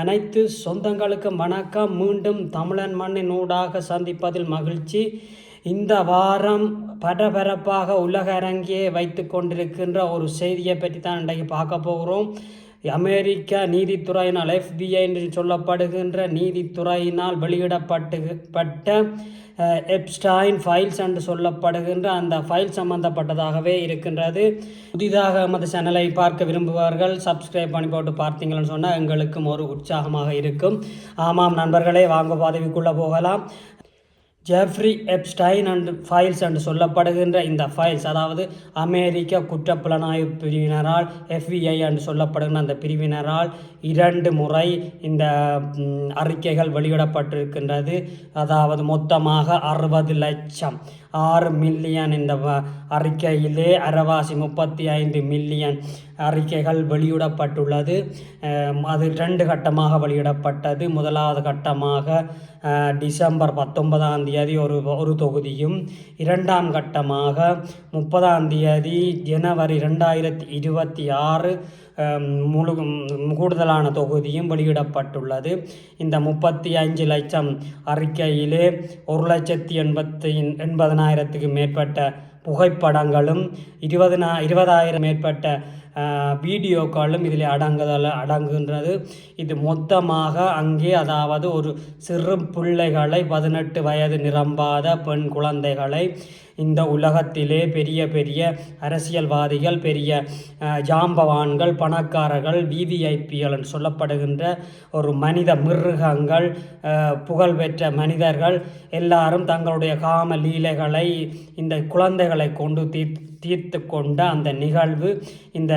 அனைத்து சொந்தங்களுக்கும் வணக்கம். மீண்டும் தமிழன் மண்ணின் ஊடாக சந்திப்பதில் மகிழ்ச்சி. இந்த வாரம் பரபரப்பாக உலக அரங்கியே வைத்து கொண்டிருக்கின்ற ஒரு செய்தியை பற்றி தான் இன்றைக்கு பார்க்க போகிறோம். அமெரிக்க நீதித்துறையினால் எஃபிஐ என்று சொல்லப்படுகின்ற நீதித்துறையினால் வெளியிடப்பட்டு பட்ட எப்ஸ்டாயின் ஃபைல்ஸ் என்று சொல்லப்படுகின்ற அந்த ஃபைல் சம்பந்தப்பட்டதாகவே இருக்கின்றது. புதிதாக நமது சேனலை பார்க்க விரும்புபவர்கள் சப்ஸ்கிரைப் பண்ணி போட்டு பார்த்தீங்கன்னு சொன்னால் எங்களுக்கும் ஒரு உற்சாகமாக இருக்கும். ஆமாம் நண்பர்களே வாங்க பதவிக்குள்ளே போகலாம். ஜெஃப்ரி எப்ஸ்டைன் அண்ட் ஃபைல்ஸ் என்று சொல்லப்படுகின்ற இந்த ஃபைல்ஸ் அதாவது அமெரிக்க குற்றப்புலனாய்வு பிரிவினரால் FBI என்று சொல்லப்படுகின்ற அந்த பிரிவினரால் இரண்டு முறை இந்த அறிக்கைகள் வெளியிடப்பட்டிருக்கின்றது. அதாவது மொத்தமாக அறுபது லட்சம். ஆறு மில்லியன் இந்த அறிக்கையிலே அரவாசி முப்பத்தி ஐந்து மில்லியன் அறிக்கைகள் வெளியிடப்பட்டுள்ளது. அது ரெண்டு கட்டமாக வெளியிடப்பட்டது. முதலாவது கட்டமாக டிசம்பர் பத்தொன்பதாம் தேதி ஒரு ஒரு தொகுதியும் இரண்டாம் கட்டமாக முப்பதாம் தேதி ஜனவரி ரெண்டாயிரத்தி இருபத்தி ஆறு முழு கூடுதலான தொகுதியும் வெளியிடப்பட்டுள்ளது. இந்த முப்பத்தி அஞ்சு லட்சம் அறிக்கையிலே ஒரு லட்சத்தி எண்பத்தி எண்பதனாயிரத்துக்கு மேற்பட்ட புகைப்படங்களும் இருபதுனா இருபதாயிரம் மேற்பட்ட வீடியோக்களும் இதில் அடங்குதல் அடங்குகின்றது. இது மொத்தமாக அங்கே அதாவது ஒரு சிறு பிள்ளைகளை பதினெட்டு வயது நிரம்பாத பெண் குழந்தைகளை இந்த உலகத்திலே பெரிய பெரிய அரசியல்வாதிகள் பெரிய ஜாம்பவான்கள் பணக்காரர்கள் விவிஐபிகள் என்று சொல்லப்படுகின்ற ஒரு மனித மிருகங்கள் புகழ்பெற்ற மனிதர்கள் எல்லாரும் தங்களுடைய காம லீலைகளை இந்த குழந்தைகளை கொண்டு தீர்த்து தீர்த்து கொண்ட அந்த நிகழ்வு இந்த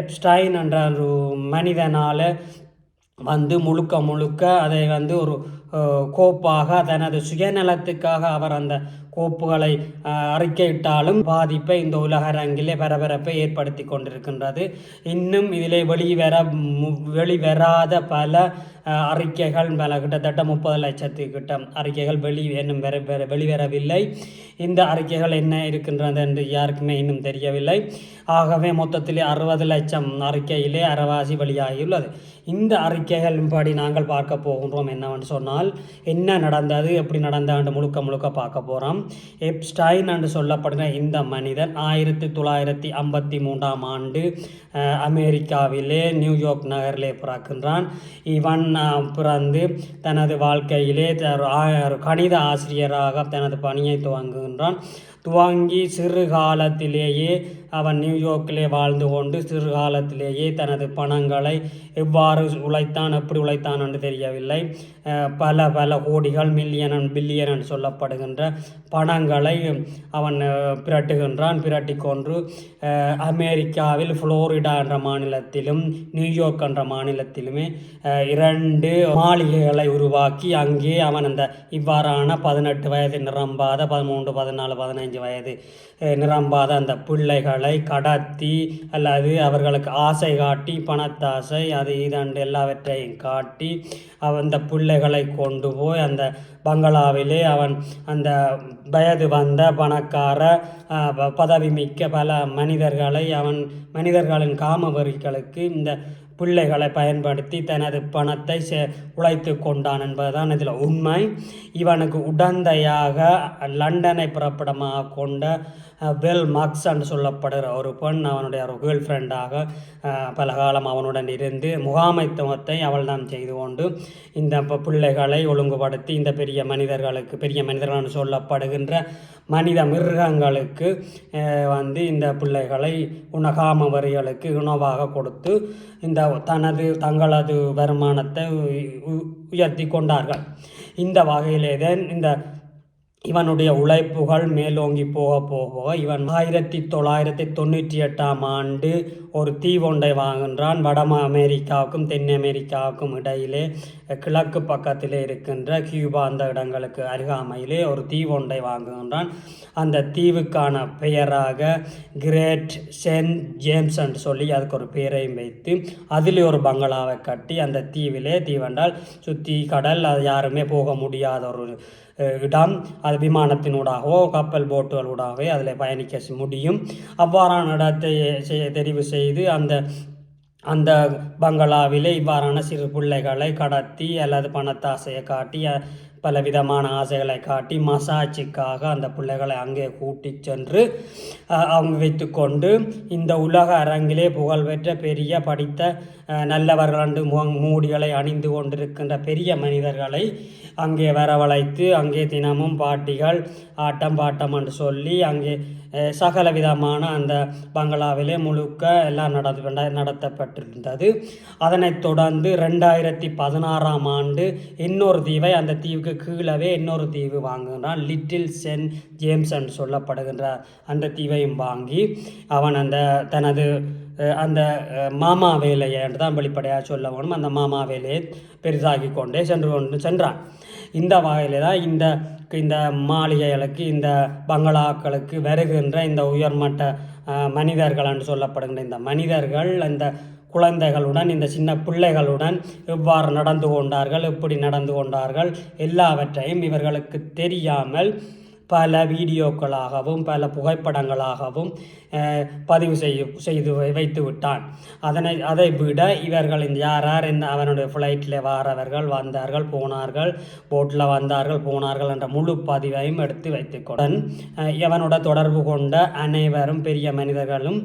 எப்ஸ்டைன் என்ற ஒரு மனிதனால் வந்து முழுக்க முழுக்க அதை வந்து ஒரு கோப்பாக தனது சுயநலத்துக்காக அவர் அந்த கோப்புகளை அறிக்கையிட்டாலும் பாதிப்பை இந்த உலக அரங்கிலே பரபரப்பை ஏற்படுத்தி கொண்டிருக்கின்றது. இன்னும் இதிலே வெளிவர மு- வெளிவராத பல அறிக்கைகள் பல கிட்டத்தட்ட முப்பது லட்சத்துக்கிட்ட அறிக்கைகள் வெளி இன்னும் வர வெளிவரவில்லை. இந்த அறிக்கைகள் என்ன இருக்கின்றது என்று யாருக்குமே இன்னும் தெரியவில்லை. ஆகவே மொத்தத்திலே அறுபது லட்சம் அறிக்கையிலே அறவாசி வெளியாகியுள்ளது. இந்த அறிக்கைகளின்படி நாங்கள் பார்க்க போகின்றோம் என்னவென்று சொன்னால் என்ன நடந்தது எப்படி நடந்தது முழுக்க முழுக்க பார்க்க போகிறோம் எப்ஸ்டைன் என்று சொல்லப்படுகிற இந்த மனிதன் ஆயிரத்தி தொள்ளாயிரத்தி ஐம்பத்தி மூன்றாம் ஆண்டு அமெரிக்காவிலே நியூயார்க் நகரிலே பிறக்கின்றான். இவன் பிறந்து தனது வாழ்க்கையிலே த- கணித ஆசிரியராக தனது பணியை துவங்குகின்றான். துவங்கி சிறு காலத்திலேயே அவன் நியூயார்க்கிலே வாழ்ந்து கொண்டு சிறு காலத்திலேயே தனது பணங்களை எவ்வாறு உழைத்தான் எப்படி உழைத்தான் என்று தெரியவில்லை. பல பல கோடிகள் மில்லியன் பில்லியன் என்று சொல்லப்படுகின்ற பணங்களை அவன் பிரட்டுகின்றான். பிரட்டி கொன்று அமெரிக்காவில் ஃப்ளோரிடா என்ற மாநிலத்திலும் நியூயார்க் என்ற மாநிலத்திலுமே இரண்டு மாளிகைகளை உருவாக்கி அங்கே அவன் அந்த இவ்வாறான பதினெட்டு வயது நிரம்பாத பதிமூன்று பதினாலு பதினைஞ்சு வயது நிரம்பாத அந்த பிள்ளைகளை கடத்தி அல்லது அவர்களுக்கு ஆசை காட்டி பணத்தாசை அது இதண்டு எல்லாவற்றையும் காட்டி அவன் அந்த பிள்ளைகளை கொண்டு போய் அந்த பங்களாவிலே அவன் அந்த வயது வந்த பணக்கார பதவி மிக்க பல மனிதர்களை அவன் மனிதர்களின் காமவரிகளுக்கு இந்த பிள்ளைகளை பயன்படுத்தி தனது பணத்தை சே உழைத்து கொண்டான் என்பதுதான் இதில் உண்மை. இவனுக்கு உடந்தையாக லண்டனை புறப்படமாக கொண்ட பெல் வெல் மார்க்ஸ் என்று சொல்லப்படுகிற ஒரு பெண் அவனுடைய ஒரு கேர்ள் ஃப்ரெண்டாக பல காலம் அவனுடன் இருந்து முகாமைத்துவத்தை அவள் தான் செய்து கொண்டு இந்த பிள்ளைகளை ஒழுங்குபடுத்தி இந்த பெரிய மனிதர்களுக்கு பெரிய மனிதர்கள் என்று சொல்லப்படுகின்ற மனித மிருகங்களுக்கு வந்து இந்த பிள்ளைகளை உணகாம வரிகளுக்கு உணவாக கொடுத்து இந்த தனது தங்களது வருமானத்தை உ- உ- உயர்த்தி கொண்டார்கள். இந்த வகையிலே தான் இந்த இவனுடைய உழைப்புகள் மேலோங்கி போக போக இவன் ஆயிரத்தி தொள்ளாயிரத்தி தொண்ணூற்றி எட்டாம் ஆண்டு ஒரு தீவொண்டை வாங்குகின்றான் வட அமெரிக்காவுக்கும் தென் அமெரிக்காவுக்கும் இடையிலே கிழக்கு பக்கத்திலே இருக்கின்ற கியூபா அந்த இடங்களுக்கு அருகாமையிலே ஒரு தீவொண்டை வாங்குகின்றான். அந்த தீவுக்கான பெயராக கிரேட் சென்ட் ஜேம்ஸ் என்று சொல்லி அதுக்கு ஒரு பெயரையும் வைத்து அதிலே ஒரு பங்களாவை கட்டி அந்த தீவிலே தீவென்றால் சுற்றி கடல் அது யாருமே போக முடியாத ஒரு இடம் அது விமானத்தினூடாகவோ கப்பல் போட்டுகளூடாகவே அதில் பயணிக்க முடியும். அவ்வாறான இடத்தை தெரிவு செய்து அந்த அந்த பங்களாவிலே இவ்வாறான சிறு பிள்ளைகளை கடத்தி அல்லது பணத்தாசையை காட்டி பலவிதமான ஆசைகளை காட்டி மசாஜுக்காக அந்த பிள்ளைகளை அங்கே கூட்டி சென்று அவங்க வைத்துக்கொண்டு இந்த உலக அரங்கிலே புகழ்பெற்ற பெரிய படித்த நல்லவர்கள் மூடிகளை அணிந்து கொண்டிருக்கின்ற பெரிய மனிதர்களை அங்கே வரவழைத்து அங்கே தினமும் பாட்டிகள் ஆட்டம் பாட்டம் என்று சொல்லி அங்கே சகல விதமான அந்த பங்களாவிலே முழுக்க எல்லாம் நடந்து நடத்தப்பட்டிருந்தது. அதனைத் தொடர்ந்து ரெண்டாயிரத்தி பதினாறாம் ஆண்டு இன்னொரு தீவை அந்த தீவுக்கு கீழவே இன்னொரு தீவு வாங்குகிறான் லிட்டில் சென்ட் ஜேம்ஸ் என்று சொல்லப்படுகின்ற அந்த தீவையும் வாங்கி அவன் அந்த தனது அந்த மாமா வேலையை என்று தான் வெளிப்படையாக சொல்ல வேணும். அந்த மாமா வேலையை பெரிதாகி கொண்டே சென்று கொண்டு சென்றான். இந்த வகையில் தான் இந்த இந்த மாளிகைகளுக்கு இந்த பங்களாக்களுக்கு வருகின்ற இந்த உயர்மட்ட மனிதர்கள் என்று சொல்லப்படுகின்ற இந்த மனிதர்கள் அந்த குழந்தைகளுடன் இந்த சின்ன பிள்ளைகளுடன் எவ்வாறு நடந்து கொண்டார்கள் எப்படி நடந்து கொண்டார்கள் எல்லாவற்றையும் இவர்களுக்கு தெரியாமல் பல வீடியோக்களாகவும் பல புகைப்படங்களாகவும் பதிவு செய்ய செய்து வை- வைத்து விட்டான். அதனை அதை விட இவர்கள் இந்த யார் யார் இந்த அவனுடைய ஃப்ளைட்டில் வாரவர்கள் வந்தார்கள் போனார்கள் போட்டில் வந்தார்கள் போனார்கள் என்ற முழு பதிவையும் எடுத்து வைத்துக்கொடன் இவனோட தொடர்பு கொண்ட அனைவரும் பெரிய மனிதர்களும்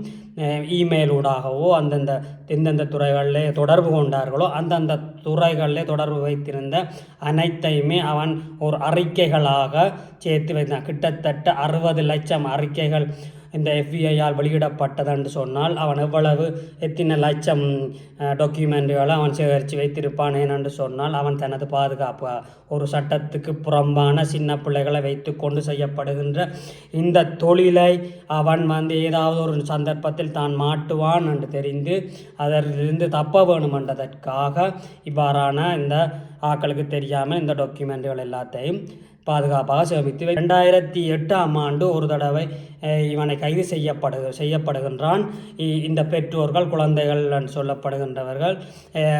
இமெயிலூடாகவோ அந்தந்த எந்தெந்த துறைகளிலே தொடர்பு கொண்டார்களோ அந்தந்த துறைகளிலே தொடர்பு வைத்திருந்த அனைத்தையுமே அவன் ஒரு அறிக்கைகளாக சேர்த்து வைத்தான் கிட்டத்தட்ட அறுபது லட்சம் அறிக்கைகள் இந்த எஃபிஐயால் வெளியிடப்பட்டதென்று சொன்னால் அவன் எவ்வளவு எத்தனை லட்சம் டாக்குமெண்ட்டுகளை அவன் சேகரித்து வைத்திருப்பான் என்று சொன்னால் அவன் தனது பாதுகாப்பு ஒரு சட்டத்துக்கு புறம்பான சின்ன பிள்ளைகளை வைத்து கொண்டு செய்யப்படுகின்ற இந்த தொழிலை அவன் வந்து ஏதாவது ஒரு சந்தர்ப்பத்தில் தான் மாட்டுவான் என்று தெரிந்து அதிலிருந்து தப்ப வேணும் என்றதற்காக இவ்வாறான இந்த ஆக்களுக்கு தெரியாமல் இந்த டாக்குமெண்ட்டுகள் எல்லாத்தையும் பாதுகாப்பாக சேமித்து ரெண்டாயிரத்தி எட்டாம் ஆண்டு ஒரு தடவை இவனை கைது செய்யப்படு செய்யப்படுகின்றான். இ- இந்த பெற்றோர்கள் குழந்தைகள் சொல்லப்படுகின்றவர்கள்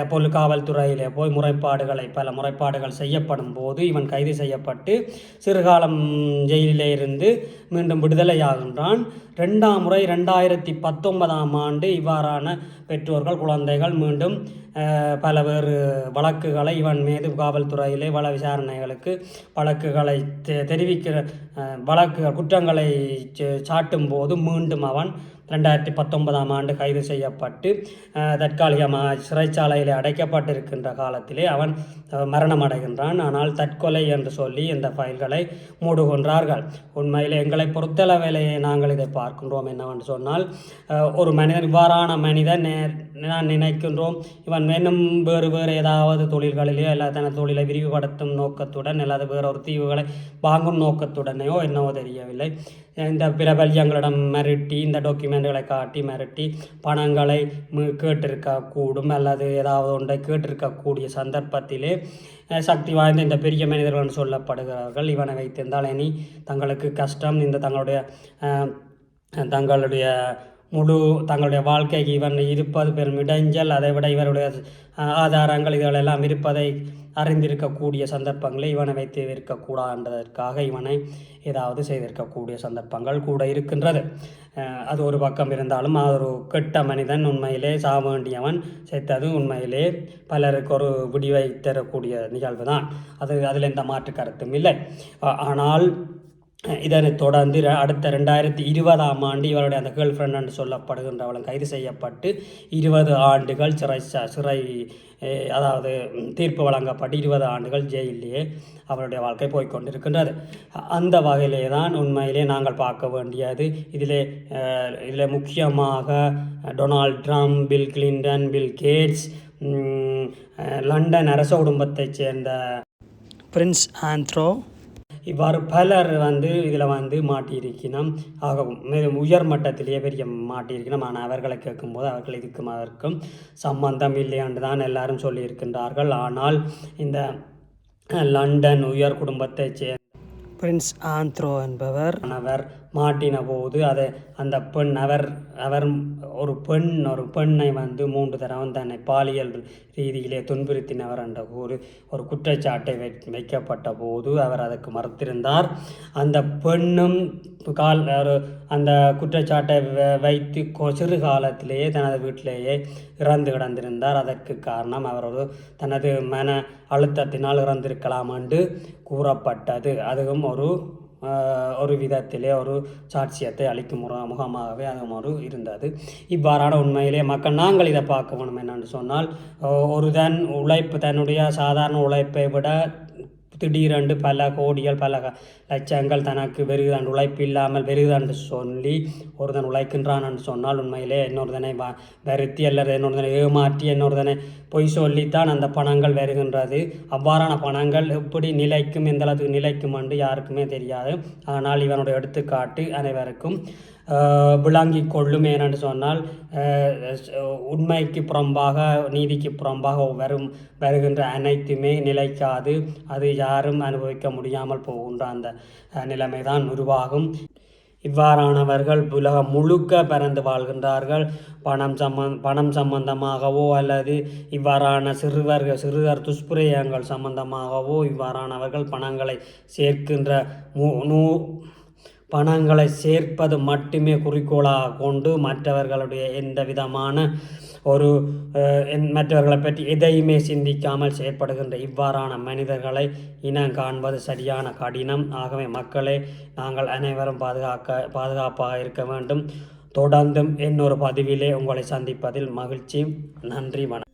பொது காவல்துறையிலே போய் முறைப்பாடுகளை பல முறைப்பாடுகள் செய்யப்படும் போது இவன் கைது செய்யப்பட்டு சிறுகாலம் ஜெயிலிலே இருந்து மீண்டும் விடுதலையாகின்றான். ரெண்டாம் முறை ரெண்டாயிரத்தி பத்தொன்பதாம் ஆண்டு இவ்வாறான பெற்றோர்கள் குழந்தைகள் மீண்டும் பல வேறு வழக்குகளை இவன் மீது காவல்துறையிலே வள விசாரணைகளுக்கு வழக்குகளை தெ- தெரிவிக்கிற வழக்கு குற்றங்களை ச- சாட்டும் போது மீண்டும் அவன் ரெண்டாயிரத்தி பத்தொன்பதாம் ஆண்டு கைது செய்யப்பட்டு தற்காலிகமாக சிறைச்சாலையில் அடைக்கப்பட்டிருக்கின்ற காலத்திலே அவன் மரணம் அடைகின்றான் ஆனால் தற்கொலை என்று சொல்லி இந்த ஃபைல்களை மூடுகின்றார்கள். உண்மையில் எங்களை பொறுத்தளவிலே நாங்கள் இதை பார்க்கின்றோம் என்னவென்று சொன்னால் ஒரு மனிதன் இவ்வாறான மனிதன் நே- நான் நினைக்கின்றோம். இவன் மேலும் வேறு வேறு ஏதாவது தொழில்களிலேயோ எல்லா தனது தொழிலை விரிவுபடுத்தும் நோக்கத்துடன் அல்லது வேறு ஒரு தீவுகளை வாங்கும் நோக்கத்துடன் நோக்கத்துடனேயோ என்னவோ தெரியவில்லை. இந்த பிரபல்யங்களிடம் மிரட்டி இந்த டாக்குமெண்ட்களை காட்டி மிரட்டி பணங்களை கேட்டிருக்கக்கூடும் அல்லது ஏதாவது ஒன்றை கேட்டிருக்கக்கூடிய சந்தர்ப்பத்திலே சக்தி வாய்ந்த இந்த பெரிய மனிதர்கள் சொல்லப்படுகிறார்கள். இவனை வைத்திருந்தால் இனி தங்களுக்கு கஷ்டம். இந்த தங்களுடைய தங்களுடைய முழு தங்களுடைய வாழ்க்கைக்கு இவன் இருப்பது பெரும் இடைஞ்சல். அதை விட இவருடைய ஆதாரங்கள் இதுகளெல்லாம் இருப்பதை அறிந்திருக்கக்கூடிய சந்தர்ப்பங்களை இவனை வைத்து இருக்கக்கூடாதுன்றதற்காக இவனை ஏதாவது செய்திருக்கக்கூடிய சந்தர்ப்பங்கள் கூட இருக்கின்றது. அது ஒரு பக்கம் இருந்தாலும் அது ஒரு கெட்ட மனிதன் உண்மையிலே சாவேண்டியவன் சேர்த்தது உண்மையிலே பலருக்கு ஒரு விடிவை தரக்கூடிய நிகழ்வு தான் அது அதில் எந்த மாற்று கருத்தும் இல்லை. ஆனால் இதனைத் தொடர்ந்து அடுத்த ரெண்டாயிரத்தி இருபதாம் ஆண்டு இவருடைய அந்த கேர்ள் ஃப்ரெண்ட் என்று சொல்லப்படுகின்றவளும் கைது செய்யப்பட்டு இருபது ஆண்டுகள் சிறை சிறை அதாவது தீர்ப்பு வழங்கப்பட்டு இருபது ஆண்டுகள் ஜெயிலேயே அவருடைய வாழ்க்கை போய்க்கொண்டிருக்கின்றது அந்த வகையிலே தான் உண்மையிலே நாங்கள் பார்க்க வேண்டியது. இதிலே இதில் முக்கியமாக Donald Trump Bill Clinton Bill Gates London அரச குடும்பத்தைச் சேர்ந்த பிரின்ஸ் ஆந்த்ரோ இவ்வாறு பலர் வந்து இதில் வந்து மாட்டியிருக்கணும் ஆகவும் மேலும் உயர் மட்டத்திலேயே பெரிய மாட்டியிருக்கணும் ஆனால் அவர்களை கேட்கும்போது அவர்கள் இதுக்கும் அதற்கும் சம்பந்தம் இல்லையாண்டு தான் எல்லாரும் சொல்லியிருக்கின்றார்கள். ஆனால் இந்த லண்டன் உயர் குடும்பத்தைச் சேர்ந்த பிரின்ஸ் ஆந்த்ரோ என்பவர் அவர் மாட்டின போது அதை அந்த பெண் அவர் அவர் ஒரு பெண் ஒரு பெண்ணை வந்து மூன்று தரம் தன்னை பாலியல் ரீதியிலே துன்புறுத்தினவர் என்ற ஒரு ஒரு குற்றச்சாட்டை வை வைக்கப்பட்ட போது அவர் அதற்கு மறுத்திருந்தார். அந்த பெண்ணும் கால் ஒரு அந்த குற்றச்சாட்டை வ- வைத்து கொ- சிறு காலத்திலேயே தனது வீட்டிலேயே இறந்து கிடந்திருந்தார். அதற்கு காரணம் அவர் ஒரு தனது மன அழுத்தத்தினால் இறந்திருக்கலாம் என்று கூறப்பட்டது. அதுவும் ஒரு ஒரு விதத்திலே ஒரு சாட்சியத்தை அளிக்கும் முற முகமாகவே அது ஒரு இருந்தது. இவ்வாறான உண்மையிலே மக்கள் நாங்கள் இதை பார்க்க வேணும் என்னென்னு சொன்னால் ஒரு தன் உழைப்பு தன்னுடைய சாதாரண உழைப்பை விட திடீரென்று பல கோடிகள் பல லட்சங்கள் தனக்கு வெறுதான் உழைப்பு இல்லாமல் வெறுதான் சொல்லி ஒருதன் உழைக்கின்றான் என்று சொன்னால் உண்மையிலே இன்னொருதனை வ வருத்தி அல்லது இன்னொருதனை ஏமாற்றி இன்னொருதனை பொய் சொல்லித்தான் அந்த பணங்கள் வருகின்றது. அவ்வாறான பணங்கள் எப்படி நிலைக்கும் எந்த அளவுக்கு நிலைக்கும் என்று யாருக்குமே தெரியாது. ஆனால் இவனுடைய எடுத்துக்காட்டு அனைவருக்கும் விளங்கிக் கொள்ளும் ஏனென்று சொன்னால் உண்மைக்கு புறம்பாக நீதிக்கு புறம்பாக வரும் வருகின்ற அனைத்துமே நிலைக்காது. அது யாரும் அனுபவிக்க முடியாமல் போகின்ற அந்த நிலைமைதான் உருவாகும். இவ்வாறானவர்கள் உலகம் முழுக்க பறந்து வாழ்கின்றார்கள். பணம் சம்மந் பணம் சம்பந்தமாகவோ அல்லது இவ்வாறான சிறுவர்கள் சிறுவர் துஷ்பிரயங்கள் சம்பந்தமாகவோ இவ்வாறானவர்கள் பணங்களை சேர்க்கின்ற மு நூ பணங்களை சேர்ப்பது மட்டுமே குறிக்கோளாக கொண்டு மற்றவர்களுடைய எந்த விதமான ஒரு என்- மற்றவர்களை பற்றி எதையுமே சிந்திக்காமல் செயற்படுகின்ற இவ்வாறான மனிதர்களை இனம் காண்பது சரியான கடினம். ஆகவே மக்களே நாங்கள் அனைவரும் பாதுகாக்க பாதுகாப்பாக இருக்க வேண்டும். தொடர்ந்தும் இன்னொரு பதிவிலே உங்களை சந்திப்பதில் மகிழ்ச்சி. நன்றி வணக்கம்.